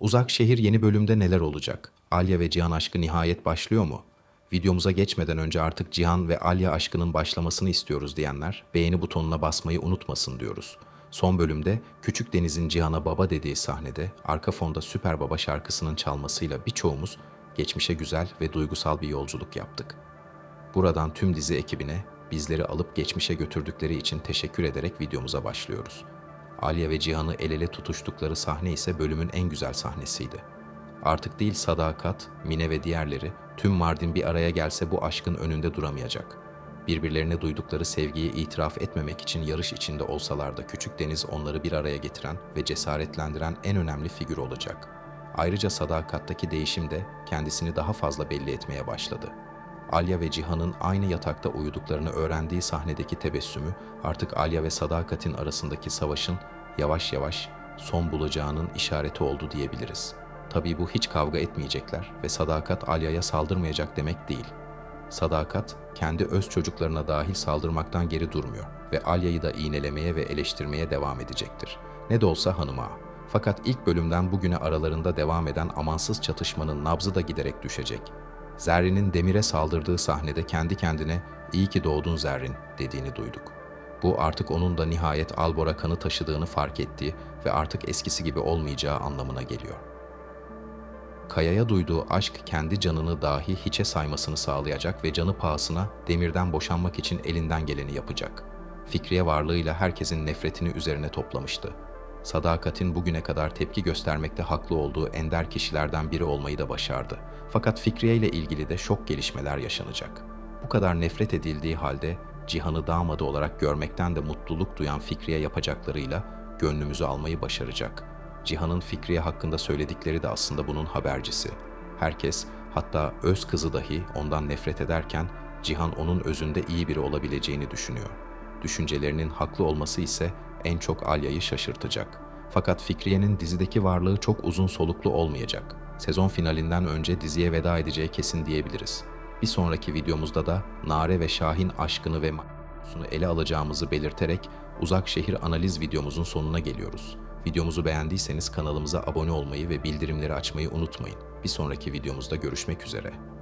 Uzak Şehir yeni bölümde neler olacak? Alya ve Cihan aşkı nihayet başlıyor mu? Videomuza geçmeden önce artık Cihan ve Alya aşkının başlamasını istiyoruz diyenler beğeni butonuna basmayı unutmasın diyoruz. Son bölümde Küçük Deniz'in Cihan'a baba dediği sahnede arka fonda Süper Baba şarkısının çalmasıyla birçoğumuz geçmişe güzel ve duygusal bir yolculuk yaptık. Buradan tüm dizi ekibine bizleri alıp geçmişe götürdükleri için teşekkür ederek videomuza başlıyoruz. Alya ve Cihan'ı el ele tutuştukları sahne ise bölümün en güzel sahnesiydi. Artık değil Sadakat, Mine ve diğerleri tüm Mardin bir araya gelse bu aşkın önünde duramayacak. Birbirlerine duydukları sevgiyi itiraf etmemek için yarış içinde olsalar da Küçük Deniz onları bir araya getiren ve cesaretlendiren en önemli figür olacak. Ayrıca Sadakat'taki değişim de kendisini daha fazla belli etmeye başladı. Alya ve Cihan'ın aynı yatakta uyuduklarını öğrendiği sahnedeki tebessümü artık Alya ve Sadakat'in arasındaki savaşın yavaş yavaş son bulacağının işareti oldu diyebiliriz. Tabii bu hiç kavga etmeyecekler ve Sadakat Alya'ya saldırmayacak demek değil. Sadakat kendi öz çocuklarına dahil saldırmaktan geri durmuyor ve Alya'yı da iğnelemeye ve eleştirmeye devam edecektir. Ne de olsa hanıma. Fakat ilk bölümden bugüne aralarında devam eden amansız çatışmanın nabzı da giderek düşecek. Zerrin'in Demir'e saldırdığı sahnede kendi kendine "İyi ki doğdun Zerrin" dediğini duyduk. Bu artık onun da nihayet Albor'a kanı taşıdığını fark ettiği ve artık eskisi gibi olmayacağı anlamına geliyor. Kaya'ya duyduğu aşk kendi canını dahi hiçe saymasını sağlayacak ve canı pahasına Demir'den boşanmak için elinden geleni yapacak. Fikriye varlığıyla herkesin nefretini üzerine toplamıştı. Sadakat'in bugüne kadar tepki göstermekte haklı olduğu ender kişilerden biri olmayı da başardı. Fakat Fikriye ile ilgili de şok gelişmeler yaşanacak. Bu kadar nefret edildiği halde Cihan'ı damadı olarak görmekten de mutluluk duyan Fikriye yapacaklarıyla gönlümüzü almayı başaracak. Cihan'ın Fikriye hakkında söyledikleri de aslında bunun habercisi. Herkes, hatta öz kızı dahi ondan nefret ederken Cihan onun özünde iyi biri olabileceğini düşünüyor. Düşüncelerinin haklı olması ise en çok Alya'yı şaşırtacak. Fakat Fikriye'nin dizideki varlığı çok uzun soluklu olmayacak. Sezon finalinden önce diziye veda edeceği kesin diyebiliriz. Bir sonraki videomuzda da Nare ve Şahin aşkını ve sunu ele alacağımızı belirterek uzak şehir analiz videomuzun sonuna geliyoruz. Videomuzu beğendiyseniz kanalımıza abone olmayı ve bildirimleri açmayı unutmayın. Bir sonraki videomuzda görüşmek üzere.